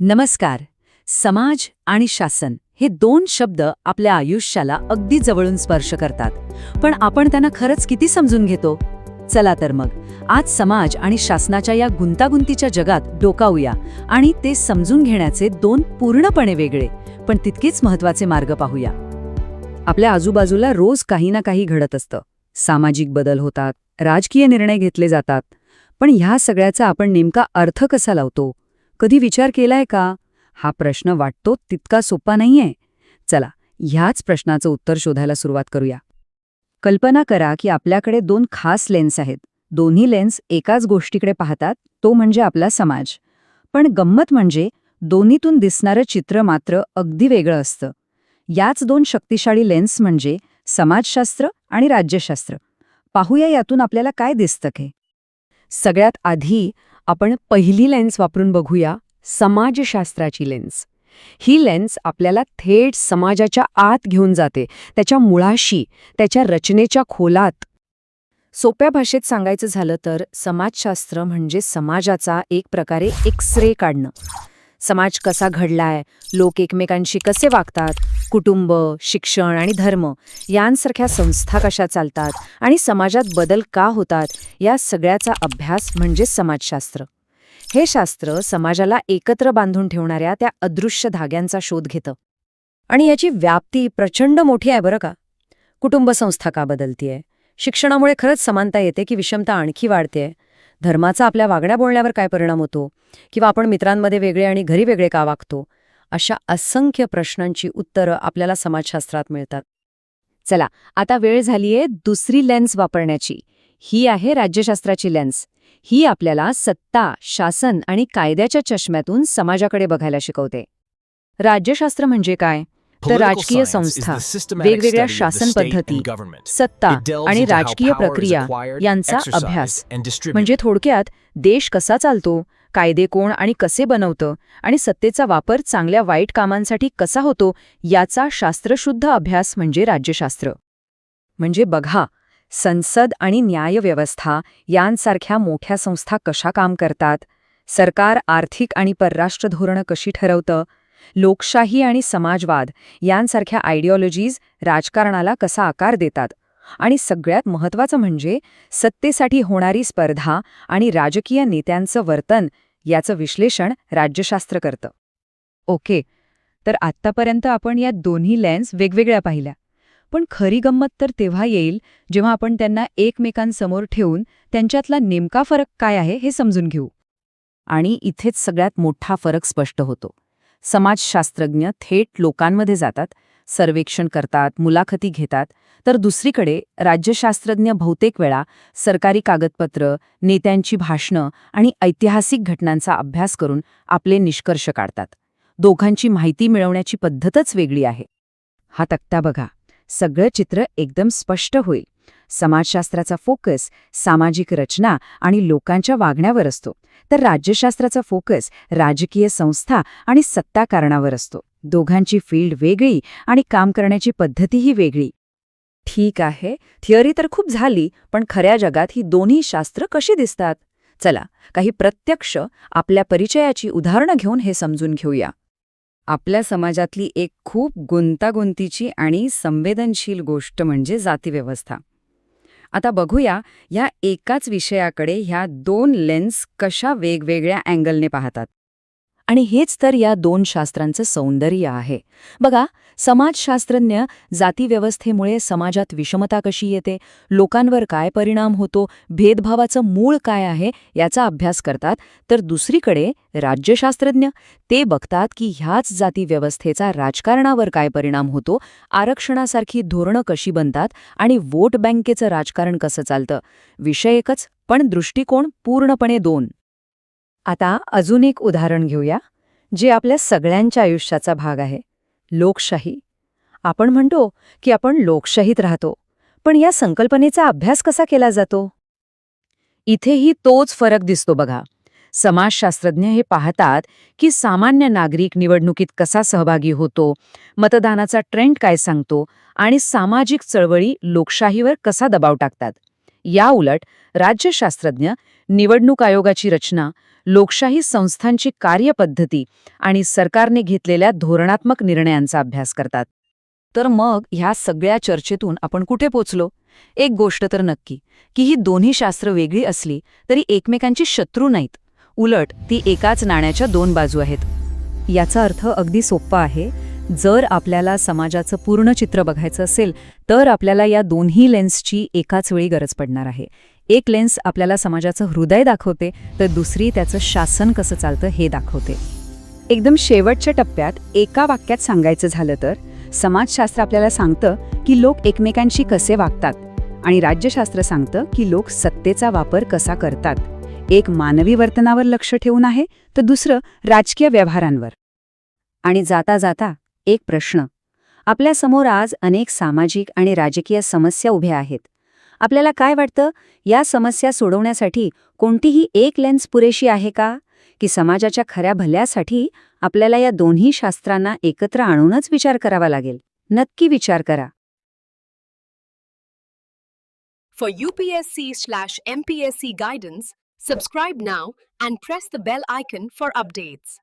नमस्कार. समाज आणि शासन हे दोन शब्द आपल्या आयुष्याला अगदी जवळून स्पर्श करतात. पण आपण त्यांना खरंच किती समजून घेतो? चला तर मग. आज समाज आणि शासनाच्या या गुंतागुंतीच्या जगात डोकावूया आणि ते समजून घेण्याचे दोन पूर्णपणे वेगळे पण तितकेच महत्त्वाचे मार्ग पाहूया. आपल्या आजूबाजूला रोज काही ना काही घडत असतं. सामाजिक बदल होतात राजकीय निर्णय घेतले जातात. पण ह्या सगळ्याचा आपण नेमका अर्थ कसा लावतो? कधी विचार केलाय का? हा प्रश्न वाटतो तितका सोपा नाहीये. चला ह्याच प्रश्नाचं उत्तर शोधायला सुरुवात करूया. कल्पना करा की आपल्याकडे दोन खास लेन्स आहेत. दोन्ही लेन्स एकाच गोष्टीकडे पाहतात तो म्हणजे आपला समाज. पण गंमत म्हणजे दोन्हीतून दिसणारं चित्र मात्र अगदी वेगळं असतं. याच दोन शक्तिशाळी लेन्स म्हणजे समाजशास्त्र आणि राज्यशास्त्र. पाहूया यातून आपल्याला काय दिसतं हे. सगळ्यात आधी आपण पहिली लेन्स वापरून बघूया समाजशास्त्राची लेन्स. ही लेन्स आपल्याला थेट समाजाच्या आत घेऊन जाते त्याच्या मुळाशी त्याच्या रचनेच्या खोलात. सोप्या भाषेत सांगायचं झालं तर समाजशास्त्र म्हणजे समाजाचा एक प्रकारे एक्स रे काढणं. समाज कसा घडलाय? लोक एकमेकांशी कसे वागतात? कुटुंब शिक्षण आणि धर्म यांसारख्या संस्था कशा चालतात आणि समाजात बदल का होतात या सगळ्याचा अभ्यास म्हणजे समाजशास्त्र. हे शास्त्र समाजाला एकत्र बांधून ठेवणाऱ्या त्या अदृश्य धाग्यांचा शोध घेतं. आणि याची व्याप्ती प्रचंड मोठी आहे बरं का. कुटुंबसंस्था का बदलतीये? शिक्षणामुळे खरंच समानता येते की विषमता आणखी वाढतेय धर्माचा आपल्या वागण्या बोलण्यावर काय परिणाम होतो? किंवा आपण मित्रांमध्ये वेगळे आणि घरी वेगळे का वागतो? अशा असंख्य प्रश्नांची उत्तरं आपल्याला समाजशास्त्रात मिळतात. चला आता वेळ झालीये दुसरी लेन्स वापरण्याची. ही आहे राज्यशास्त्राची लेन्स. ही आपल्याला सत्ता शासन आणि कायद्याच्या चष्म्यातून समाजाकडे बघायला शिकवते. राज्यशास्त्र म्हणजे काय? तर राजकीय संस्था वेगवेगळ्या शासन पद्धती सत्ता आणि राजकीय प्रक्रिया यांचा अभ्यास. म्हणजे थोडक्यात देश कसा चालतो? कायदे कोण आणि कसे बनवतं आणि सत्तेचा वापर चांगल्या वाईट कामांसाठी कसा होतो याचा शास्त्रशुद्ध अभ्यास म्हणजे राज्यशास्त्र. म्हणजे बघा संसद आणि न्यायव्यवस्था यांसारख्या मोठ्या संस्था कशा काम करतात? सरकार आर्थिक आणि परराष्ट्र धोरणं कशी ठरवतं? लोकशाही आणि समाजवाद यांसारख्या आयडिओलॉजीज राजकारणाला कसा आकार देतात? आणि सगळ्यात महत्त्वाचं म्हणजे सत्तेसाठी होणारी स्पर्धा आणि राजकीय नेत्यांचं वर्तन याचं विश्लेषण राज्यशास्त्र करतं. ओके तर आत्तापर्यंत आपण या दोन्ही लेन्स वेगवेगळ्या पाहिल्या. पण खरी गंमत तर तेव्हा येईल जेव्हा आपण त्यांना एकमेकांसमोर ठेवून त्यांच्यातला नेमका फरक काय आहे हे समजून घेऊ. आणि इथेच सगळ्यात मोठा फरक स्पष्ट होतो. समाजशास्त्रज्ञ थेट लोकांमध्ये जातात सर्वेक्षण करतात मुलाखती घेतात. तर दुसरीकडे राज्यशास्त्रज्ञ बहुतेक वेळा सरकारी कागदपत्र नेत्यांची भाषणं आणि ऐतिहासिक घटनांचा अभ्यास करून आपले निष्कर्ष काढतात. दोघांची माहिती मिळवण्याची पद्धतच वेगळी आहे. हा तक्ता बघा. सगळं चित्र एकदम स्पष्ट होईल. समाजशास्त्राचा फोकस सामाजिक रचना आणि लोकांच्या वागण्यावर असतो. तर राज्यशास्त्राचा फोकस राजकीय संस्था आणि सत्ताकारणावर असतो. दोघांची फील्ड वेगळी आणि काम करण्याची पद्धतीही वेगळी. ठीक आहे थिअरी तर खूप झाली पण खऱ्या जगात ही दोन्ही शास्त्र कशी दिसतात? चला काही प्रत्यक्ष आपल्या परिचयाची उदाहरणं घेऊन हे समजून घेऊया. आपल्या समाजातली एक खूप गुंतागुंतीची आणि संवेदनशील गोष्ट म्हणजे जातीव्यवस्था. आता बघूया ह्या एकाच विषयाकडे ह्या दोन लेन्स कशा वेगवेगळ्या अँगलने पाहतात. आणि हेच तर या दोन शास्त्रांचं सौंदर्य आहे. बघा समाजशास्त्रज्ञ जातीव्यवस्थेमुळे समाजात विषमता कशी येते? लोकांवर काय परिणाम होतो? भेदभावाचं मूळ काय आहे? याचा अभ्यास करतात. तर दुसरीकडे राज्यशास्त्रज्ञ ते बघतात की ह्याच जातीव्यवस्थेचा राजकारणावर काय परिणाम होतो? आरक्षणासारखी धोरणं कशी बनतात? आणि वोट बँकेचं राजकारण कसं चालतं? विषय एकच पण दृष्टिकोन पूर्णपणे दोन. आता अजून एक उदाहरण घेऊया जे आपल्या सगळ्यांच्या आयुष्याचा भाग आहे लोकशाही. आपण म्हणतो की आपण लोकशाहीत राहतो पण या संकल्पनेचा अभ्यास कसा केला जातो? इथेही तोच फरक दिसतो बघा. समाजशास्त्रज्ञ हे पाहतात की सामान्य नागरिक निवडणुकीत कसा सहभागी होतो मतदानाचा ट्रेंड काय सांगतो आणि सामाजिक चळवळी लोकशाहीवर कसा दबाव टाकतात. याउलट राज्यशास्त्रज्ञ निवडणूक आयोगाची रचना लोकशाही संस्थांची कार्यपद्धती आणि सरकारने घेतलेल्या धोरणात्मक निर्णयांचा अभ्यास करतात. तर मग ह्या सगळ्या चर्चेतून आपण कुठे पोचलो? एक गोष्ट तर नक्की की ही दोन्ही शास्त्र वेगळी असली तरी एकमेकांची शत्रू नाहीत. उलट ती एकाच नाण्याच्या दोन बाजू आहेत. याचा अर्थ अगदी सोप्पा आहे जर आपल्याला समाजाचं पूर्ण चित्र बघायचं असेल तर आपल्याला या दोन्ही लेन्सची एकाच वेळी गरज पडणार आहे. एक लेन्स आपल्याला समाजाचं हृदय दाखवते तर दुसरी त्याचं शासन कसं चालतं हे दाखवते. एकदम शेवटच्या टप्प्यात एका वाक्यात सांगायचं झालं तर समाजशास्त्र आपल्याला सांगतं की लोक एकमेकांशी कसे वागतात आणि राज्यशास्त्र सांगतं की लोक सत्तेचा वापर कसा करतात. एक मानवी वर्तनावर लक्ष ठेवून आहे तर दुसरं राजकीय व्यवहारांवर. आणि जाता जाता एक प्रश्न. आपल्यासमोर आज अनेक सामाजिक आणि राजकीय समस्या उभ्या आहेत. आपल्याला काय वाटतं? या समस्या सोडवण्यासाठी कोणतीही एक लेन्स पुरेशी आहे का? की समाजाच्या खऱ्या भल्यासाठी आपल्याला या दोन्ही शास्त्रांना एकत्र आणूनच विचार करावा लागेल? नक्की विचार करा. For UPSC slash MPSC guidance, subscribe now and press the bell icon for updates.